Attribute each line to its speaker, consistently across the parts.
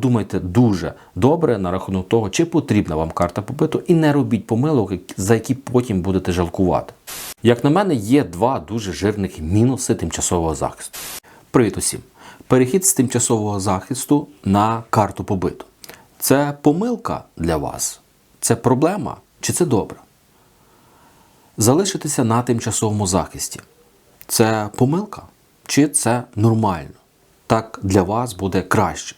Speaker 1: подумайте дуже добре на рахунок того, чи потрібна вам карта побиту, і не робіть помилок, за які потім будете жалкувати. Як на мене, є два дуже жирних мінуси тимчасового захисту. Привіт усім! Перехід з тимчасового захисту на карту побиту. Це помилка для вас? Це проблема чи це добре? Залишитися на тимчасовому захисті. Це помилка чи це нормально? Так для вас буде краще.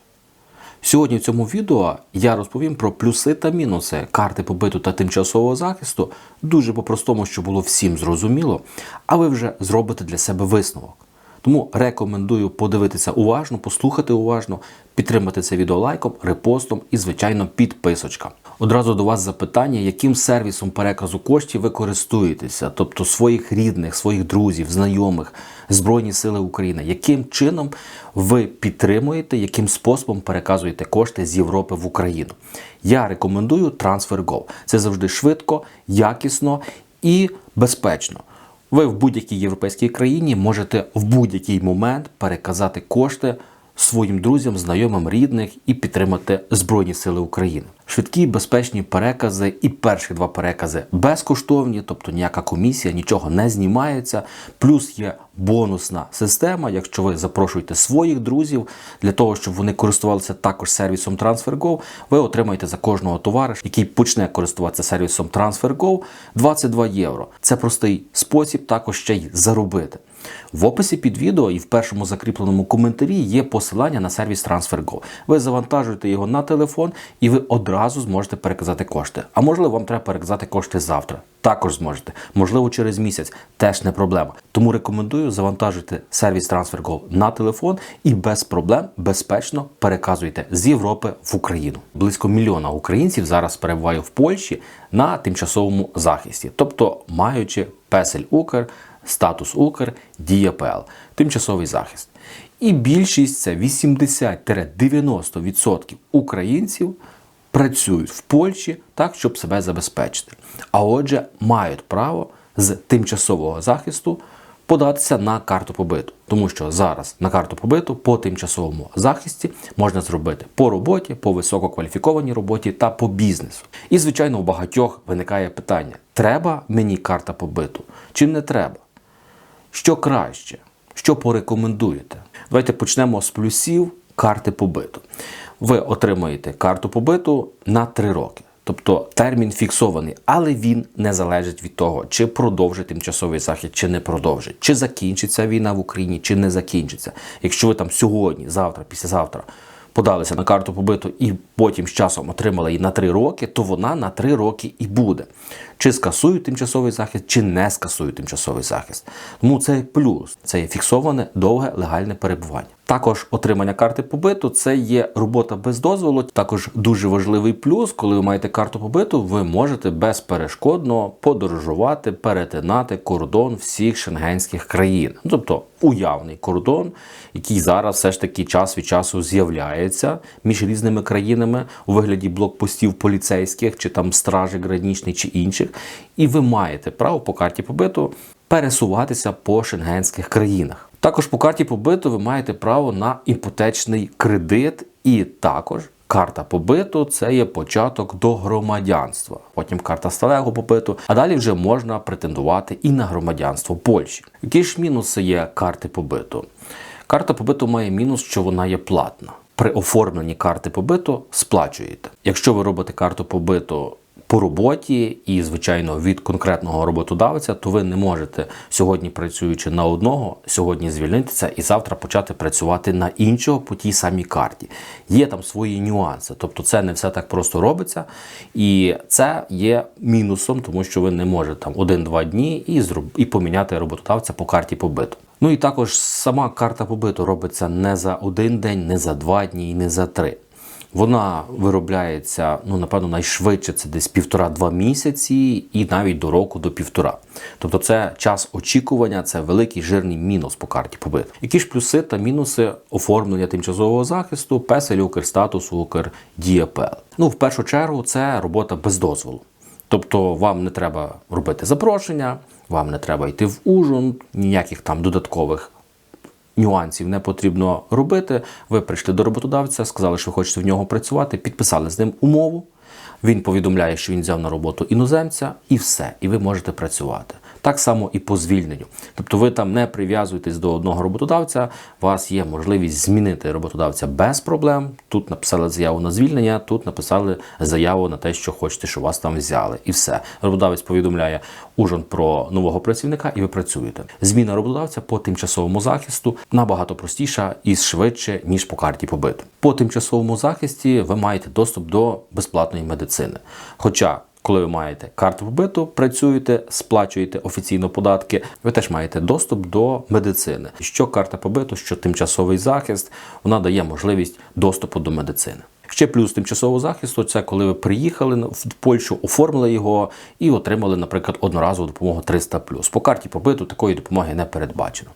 Speaker 1: Сьогодні в цьому відео я розповім про плюси та мінуси карти побиту та тимчасового захисту дуже по-простому, щоб було всім зрозуміло, а ви вже зробите для себе висновок. Тому рекомендую подивитися уважно, послухати уважно, підтримати це відео лайком, репостом і, звичайно, підписочка. Одразу до вас запитання, яким сервісом переказу коштів ви користуєтеся, тобто своїх рідних, своїх друзів, знайомих, Збройні Сили України, яким чином ви підтримуєте, яким способом переказуєте кошти з Європи в Україну. Я рекомендую TransferGo. Це завжди швидко, якісно і безпечно. Ви в будь-якій європейській країні можете в будь-який момент переказати кошти своїм друзям, знайомим, рідних і підтримати Збройні Сили України. Швидкі безпечні перекази і перші два перекази безкоштовні, тобто ніяка комісія, нічого не знімається. Плюс є бонусна система, якщо ви запрошуєте своїх друзів для того, щоб вони користувалися також сервісом TransferGo, ви отримаєте за кожного товариша, який почне користуватися сервісом TransferGo, 22 євро. Це простий спосіб також ще й заробити. В описі під відео і в першому закріпленому коментарі є посилання на сервіс TransferGo. Ви завантажуєте його на телефон і ви одразу зможете переказати кошти. А можливо, вам треба переказати кошти завтра. Також зможете. Можливо, через місяць теж не проблема. Тому рекомендую завантажити сервіс TransferGo на телефон і без проблем безпечно переказуйте з Європи в Україну. Близько мільйона українців зараз перебуває в Польщі на тимчасовому захисті, тобто маючи песель Укр статус Укр, Дія ПЛ, тимчасовий захист. І більшість це 80-90% українців працюють в Польщі так, щоб себе забезпечити. А отже, мають право з тимчасового захисту податися на карту побиту, тому що зараз на карту побиту по тимчасовому захисті можна зробити по роботі, по висококваліфікованій роботі та по бізнесу. І, звичайно, у багатьох виникає питання: треба мені карта побиту чи не треба? Що краще? Що порекомендуєте? Давайте почнемо з плюсів карти побиту. Ви отримаєте карту побиту на 3 роки. Тобто термін фіксований, але він не залежить від того, чи продовжить тимчасовий захід, чи не продовжить, чи закінчиться війна в Україні, чи не закінчиться. Якщо ви там сьогодні, завтра, післязавтра подалися на карту побиту і потім з часом отримали її на 3 роки, то вона на 3 роки і буде. Чи скасують тимчасовий захист, чи не скасують тимчасовий захист. Тому це плюс, це є фіксоване довге легальне перебування. Також отримання карти побиту це є робота без дозволу. Також дуже важливий плюс, коли ви маєте карту побиту, ви можете безперешкодно подорожувати, перетинати кордон всіх шенгенських країн. Ну, тобто уявний кордон, який зараз все ж таки час від часу з'являється між різними країнами у вигляді блокпостів поліцейських, чи там стражі гранічних, чи інших. І ви маєте право по карті побиту пересуватися по шенгенських країнах. Також по карті побиту ви маєте право на іпотечний кредит, і також карта побиту це є початок до громадянства. Потім карта сталego побиту, а далі вже можна претендувати і на громадянство Польщі. Які ж мінуси є карти побиту? Карта побиту має мінус, що вона є платна. При оформленні карти побиту сплачуєте. Якщо ви робите карту побиту по роботі і, звичайно, від конкретного роботодавця, то ви не можете сьогодні, працюючи на одного, сьогодні звільнитися і завтра почати працювати на іншого по тій самій карті. Є там свої нюанси, тобто це не все так просто робиться, і це є мінусом, тому що ви не можете там один-два дні і зроб... і поміняти роботодавця по карті побиту. Ну і також сама карта побиту робиться не за один день, не за два дні і не за три. Вона виробляється, ну напевно, найшвидше це десь півтора-два місяці, і навіть до року до півтора. Тобто, це час очікування, це великий жирний мінус по карті побит. Які ж плюси та мінуси оформлення тимчасового захисту, песель Укр статус Укр ДІАПЛ? Ну, в першу чергу, це робота без дозволу. Тобто вам не треба робити запрошення, вам не треба йти в ужин, ніяких там додаткових нюансів не потрібно робити. Ви прийшли до роботодавця, сказали, що ви хочете в нього працювати, підписали з ним умову. Він повідомляє, що він взяв на роботу іноземця, і все, і ви можете працювати. Так само і по звільненню. Тобто ви там не прив'язуєтесь до одного роботодавця, у вас є можливість змінити роботодавця без проблем. Тут написали заяву на звільнення, тут написали заяву на те, що хочете, щоб вас там взяли. І все. Роботодавець повідомляє ужин про нового працівника, і ви працюєте. Зміна роботодавця по тимчасовому захисту набагато простіша і швидше, ніж по карті побиту. По тимчасовому захисті ви маєте доступ до безплатної медицини. Хоча коли ви маєте карту побиту, працюєте, сплачуєте офіційно податки, ви теж маєте доступ до медицини. Що карта побиту, що тимчасовий захист, вона дає можливість доступу до медицини. Ще плюс тимчасового захисту це коли ви приїхали в Польщу, оформили його і отримали, наприклад, одноразову допомогу 300+. По карті побиту такої допомоги не передбачено.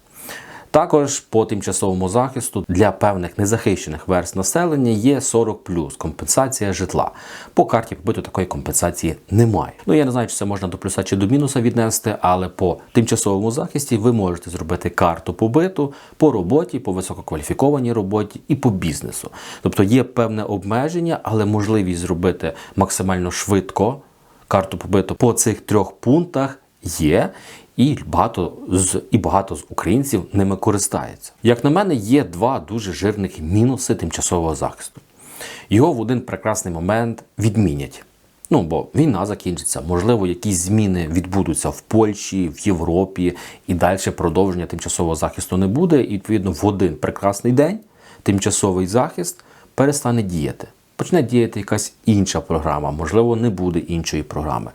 Speaker 1: Також по тимчасовому захисту для певних незахищених верст населення є 40 компенсація житла. По карті побиту такої компенсації немає. Ну я не знаю, чи це можна до плюса чи до мінуса віднести, але по тимчасовому захисті ви можете зробити карту побиту по роботі, по висококваліфікованій роботі і по бізнесу. Тобто є певне обмеження, але можливість зробити максимально швидко карту побиту по цих трьох пунктах є. І багато з і багато з українців ними користаються. Як на мене, є два дуже жирних мінуси тимчасового захисту. Його в один прекрасний момент відмінять. Ну бо війна закінчиться, можливо, якісь зміни відбудуться в Польщі, в Європі, і далі продовження тимчасового захисту не буде. І відповідно в один прекрасний день тимчасовий захист перестане діяти. Почне діяти якась інша програма, можливо, не буде іншої програми.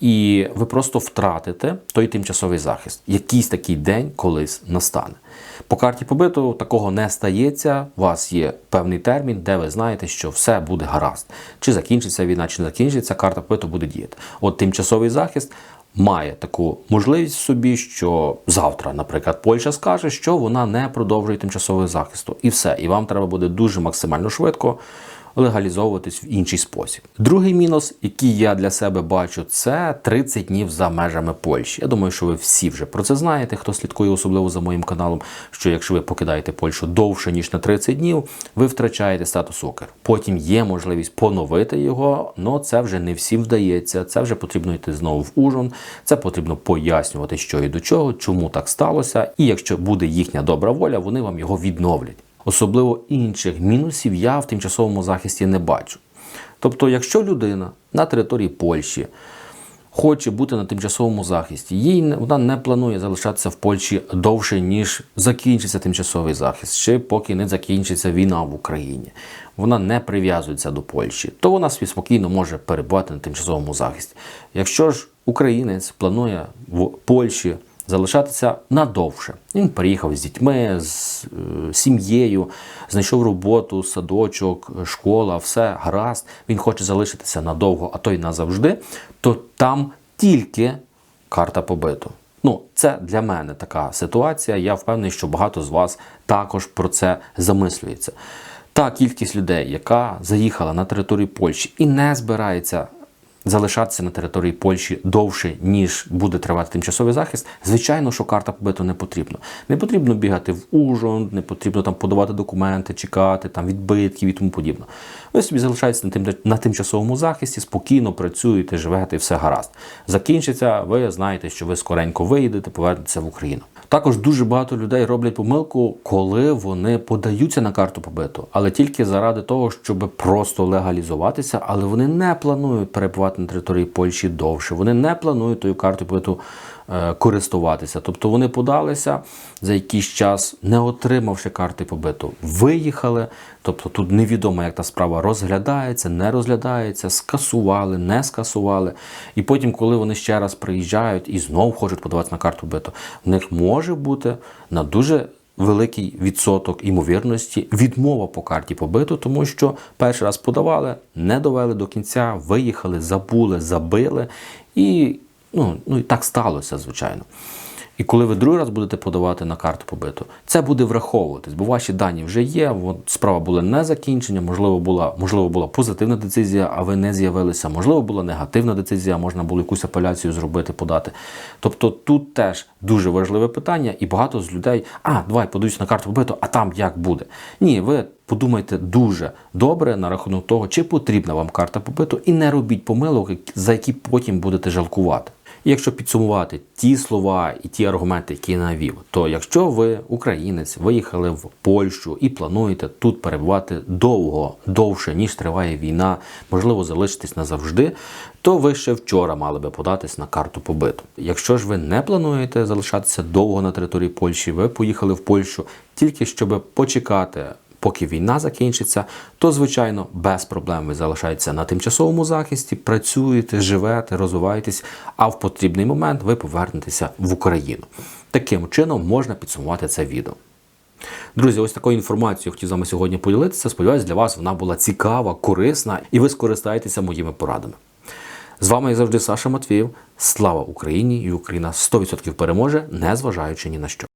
Speaker 1: І ви просто втратите той тимчасовий захист. Якийсь такий день колись настане. По карті побиту такого не стається. У вас є певний термін, де ви знаєте, що все буде гаразд. Чи закінчиться війна, чи не закінчиться, карта побиту буде діяти. От тимчасовий захист. Має таку можливість собі, що завтра, наприклад, Польща скаже, що вона не продовжує тимчасовий захисту, і все. І вам треба буде дуже максимально швидко легалізовуватись в інший спосіб. Другий мінус, який я для себе бачу, це 30 днів за межами Польщі. Я думаю, що ви всі вже про це знаєте, хто слідкує особливо за моїм каналом. Що якщо ви покидаєте Польщу довше ніж на 30 днів, ви втрачаєте статус ОКР. Потім є можливість поновити його, але це вже не всім вдається. Це вже потрібно йти знову в ужин. Це потрібно пояснювати, що і до чого, чому так сталося. І якщо буде їхня добра воля, вони вам його відновлять. Особливо інших мінусів я в тимчасовому захисті не бачу. Тобто, якщо людина на території Польщі хоче бути на тимчасовому захисті, їй вона не планує залишатися в Польщі довше, ніж закінчиться тимчасовий захист, чи поки не закінчиться війна в Україні. Вона не прив'язується до Польщі, то вона собі спокійно може перебувати на тимчасовому захисті. Якщо ж українець планує в Польщі залишатися надовше. Він приїхав з дітьми, з е, сім'єю, знайшов роботу, садочок, школа, все гаразд. Він хоче залишитися надовго, а то й назавжди, то там тільки карта побиту. Ну, це для мене така ситуація. Я впевнений, що багато з вас також про це замислюється. Та кількість людей, яка заїхала на територію Польщі і не збирається залишатися на території Польщі довше, ніж буде тривати тимчасовий захист, звичайно, що карта побиту не потрібно. Не потрібно бігати в Ужгород, не потрібно там подавати документи, чекати там відбитків і тому подібне. Ви собі залишаєтеся на, тим, на тимчасовому захисті, спокійно працюєте, живете, і все гаразд. Закінчиться, ви знаєте, що ви скоренько виїдете, повернетеся в Україну. Також дуже багато людей роблять помилку, коли вони подаються на карту побиту, але тільки заради того, щоб просто легалізуватися, але вони не планують перебувати на території Польщі довше. Вони не планують тою картою побиту е, користуватися. Тобто вони подалися за якийсь час, не отримавши карти побиту, виїхали. Тобто тут невідомо, як та справа розглядається, не розглядається, скасували, не скасували. І потім, коли вони ще раз приїжджають і знову хочуть подаватися на карту побиту, в них може бути на дуже великий відсоток імовірності відмова по карті побиту, тому що перший раз подавали, не довели до кінця, виїхали, забули, забили. І ну, ну і так сталося, звичайно. І коли ви другий раз будете подавати на карту побиту, це буде враховуватись, бо ваші дані вже є. Справа була не закінчення, можливо, була можливо була позитивна децизія, а ви не з'явилися. Можливо, була негативна децизія, можна було якусь апеляцію зробити, подати. Тобто тут теж дуже важливе питання, і багато з людей, а давай подаюсь на карту побиту, а там як буде. Ні, ви подумайте дуже добре на рахунок того, чи потрібна вам карта побиту, і не робіть помилок, за які потім будете жалкувати. Якщо підсумувати ті слова і ті аргументи, які я навів, то якщо ви українець, виїхали в Польщу і плануєте тут перебувати довго, довше ніж триває війна, можливо, залишитись назавжди, то ви ще вчора мали би податись на карту побиту. Якщо ж ви не плануєте залишатися довго на території Польщі, ви поїхали в Польщу тільки щоб почекати поки війна закінчиться, то звичайно без проблем ви залишаєтеся на тимчасовому захисті, працюєте, живете, розвиваєтесь, а в потрібний момент ви повернетеся в Україну. Таким чином можна підсумувати це відео. Друзі, ось такою інформацією хотів з вами сьогодні поділитися. Сподіваюсь, для вас вона була цікава, корисна, і ви скористаєтеся моїми порадами. З вами, як завжди, Саша Матвіїв. Слава Україні! І Україна 100% переможе, незважаючи ні на що.